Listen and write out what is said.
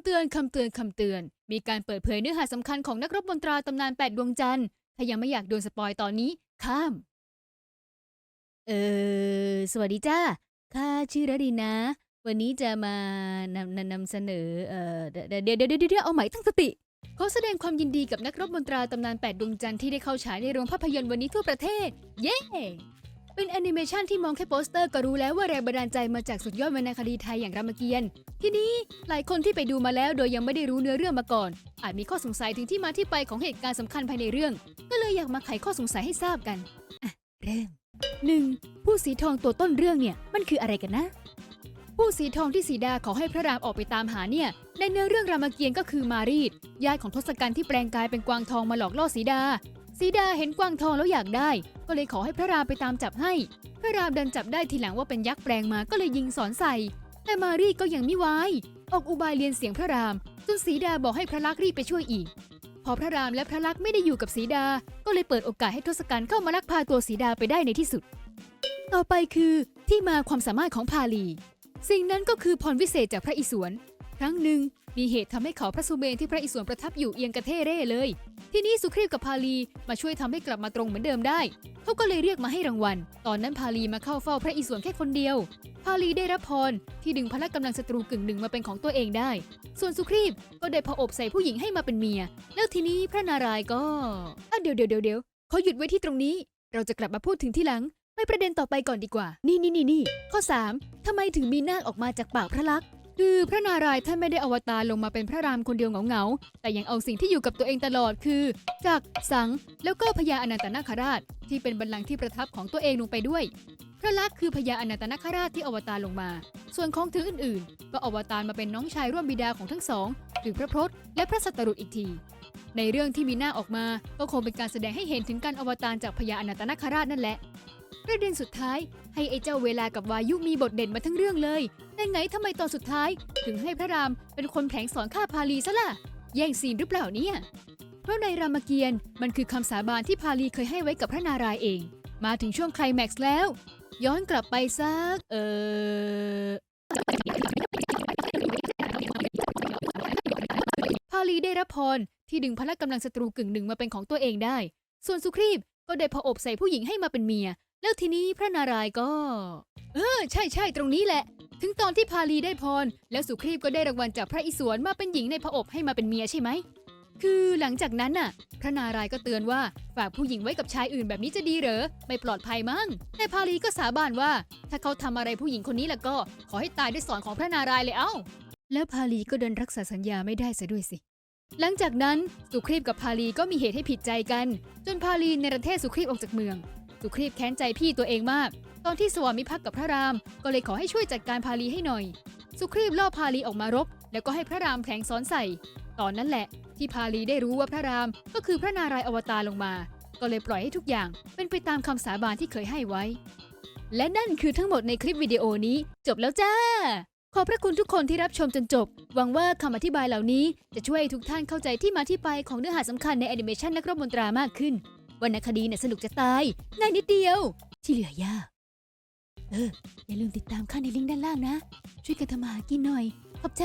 ำเตือน คำเตือน คำเตือน มีการเปิดเผยเนื้อหาสำคัญของนักรบมนตราตำนานแปดดวงจันทร์ ถ้ายังไม่อยากโดนสปอยตอนนี้ ข้าม เออ สวัสดีจ้า ข้าชื่อระดีนะ วันนี้จะมานำนำนำเสนอ เอ่อ เดี๋ยวเดี๋ยวเดี๋ยวเดี๋ยวเดี๋ยวเอาใหม่ตั้งสติ ขอแสดงความยินดีกับนักรบมนตราตำนานแปดดวงจันทร์ที่ได้เข้าฉายในโรงภาพยนตร์วันนี้ทั่วประเทศ เย้ เป็นแอนิเมชันที่มองแค่โปสเตอร์ก็รู้แล้วว่าแรงบันดาลใจมาจากสุดยอดวรรณคดีไทยอย่างรามเกียรติ์ทีนี้หลายคนที่ไปดูมาแล้วโดยยังไม่ได้รู้เนื้อเรื่องมาก่อน อาจมีข้อสงสัยถึงที่มาที่ไปของเหตุการณ์สำคัญภายในเรื่อง ก็เลยอยากมาไขข้อสงสัยให้ทราบกันอะเริ่มหนึ่งผู้สีทองตัวต้นเรื่องเนี่ยมันคืออะไรกันนะ ผู้สีทองที่สีดาขอให้พระรามออกไปตามหาเนี่ยในเนื้อเรื่องรามเกียรติ์ก็คือมารีดญาติของทศกัณฐ์ที่แปลงกายเป็นกวางทองมาหลอกล่อสีดา สีดาเห็นกวางทองแล้วอยากได้ ก็เลยขอให้พระรามไปตามจับให้ พระรามดันจับได้ทีหลังว่าเป็นยักษ์แปลงมาก็เลยยิงสอนใส่ แต่มารีก็ยังไม่ไวายออกอุบายเรียนเสียงพระราม จนสีดาบอกให้พระลักษ์รีบไปช่วยอีก พอพระรามและพระลักษมณ์ไม่ได้อยู่กับสีดา ก็เลยเปิดโอกาสให้ทศกัณฐ์เข้ามาลักพาตัวสีดาไปได้ในที่สุด ต่อไปคือที่มาความสามารถของพาลี สิ่งนั้นก็คือพรวิเศษจากพระอิศวร ครั้งหนึ่ง มีเหตุทำให้เขาพระสุเมนที่พระอิศวรประทับอยู่เอียงกระเทเร่เลย ที่นี้สุครีพกับพาลีมาช่วยทำให้กลับมาตรงเหมือนเดิมได้ เขาก็เลยเรียกมาให้รางวัล ตอนนั้นพาลีมาเข้าเฝ้าพระอิศวรแค่คนเดียว พาลีได้รับพรที่ดึงพละกำลังศัตรูกึ่งหนึ่งมาเป็นของตัวเองได้ ส่วนสุครีพก็ได้พออบใส่ผู้หญิงให้มาเป็นเมีย แล้วทีนี้พระนารายณ์ก็เดี๋ยวเดี๋ยวเดี๋ยวเดี๋ยวขอหยุดไว้ที่ตรงนี้ เราจะกลับมาพูดถึงที่หลังไปประเด็นต่อไปก่อนดีกว่า นี่นี่นี่นี่ข้อ 3ทำไมถึงมีนาคออกมาจากปากพระลักษ์ คือพระนารายณ์ท่านไม่ได้อวตารลงมาเป็นพระรามคนเดียวเหงาๆ แต่ยังเอาสิ่งที่อยู่กับตัวเองตลอดคือจักรสัง แล้วก็พญาอนันตนาคราช ที่เป็นบัลลังก์ที่ประทับของตัวเองลงไปด้วย พระลักษณ์คือพญาอนันตนาคราชที่อวตารลงมา ส่วนของถืออื่นๆ ก็อวตารมาเป็นน้องชายร่วมบิดาของทั้งสองหรือพระพรตและพระสัตรุษอีกที ในเรื่องที่มีหน้าออกมาก็คงเป็นการแสดงให้เห็นถึงการอวตารจากพญาอนันตนาคราชนั่นแหละ ประเด็นสุดท้าย ให้ไอ้เจ้าเวลากับวายุมีบทเด่นมาทั้งเรื่องเลยแต่ไงทำไมตอนสุดท้าย ถึงให้พระรามเป็นคนแผลงสอนฆ่าพาลีซะล่ะ แย่งซีนหรือเปล่าเนี่ย เพราะในรามเกียรติ์มันคือคำสาบานที่พาลีเคยให้ไว้กับพระนารายณ์เอง มาถึงช่วงไคลแม็กซ์แล้ว ย้อนกลับไปสัก เออพาลีได้รับพรที่ดึงพละกำลังศัตรูกึ่งหนึ่งมาเป็นของตัวเองได้ ส่วนสุครีพ ก็ได้พออบใส่ผู้หญิงให้มาเป็นเมีย แล้วทีนี้พระนารายณ์ก็ เออ ใช่ใช่ตรงนี้แหละ ถึงตอนที่พาลีได้พร แล้วสุครีพก็ได้รางวัลจากพระอิศวรมาเป็นหญิงในพระอบให้มาเป็นเมียใช่ไหม คือหลังจากนั้นน่ะ พระนารายณ์ก็เตือนว่าฝากผู้หญิงไว้กับชายอื่นแบบนี้จะดีเหรอ ไม่ปลอดภัยมั้ง แต่พาลีก็สาบานว่า ถ้าเขาทำอะไรผู้หญิงคนนี้แล้วก็ ขอให้ตายด้วยสอนของพระนารายณ์เลยเอ้า แล้วพาลีก็เดินรักษาสัญญาไม่ได้ซะด้วยสิ หลังจากนั้นสุครีพกับพาลีก็มีเหตุให้ผิดใจกัน จนพาลีในประเทศสุครีพออกจากเมือง สุครีพแค้นใจพี่ตัวเองมาก ตอนที่สวามิภักดิ์กับพระราม ก็เลยขอให้ช่วยจัดการพาลีให้หน่อย สุครีพล่อพาลีออกมารบ แล้วก็ให้พระรามแผลงซ้อนใส่ ตอนนั้นแหละ ที่พาลีได้รู้ว่าพระรามก็คือพระนารายณ์อวตารลงมา ก็เลยปล่อยให้ทุกอย่างเป็นไปตามคำสาบานที่เคยให้ไว้ และนั่นคือทั้งหมดในคลิปวิดีโอนี้ จบแล้วจ้า ขอบพระคุณทุกคนที่รับชมจนจบ หวังว่าคำอธิบายเหล่านี้จะช่วยให้ทุกท่านเข้าใจที่มาที่ไปของเนื้อหาสำคัญในแอนิเมชันนักรบมนตรามากขึ้นวรรณคดีเนี่ยสนุกจะตายง่ายนิดเดียว ที่เหลือยากเออ อย่าลืมติดตามข้าในลิงก์ด้านล่างนะ ช่วยกันทำมาหากินหน่อย ขอบใจ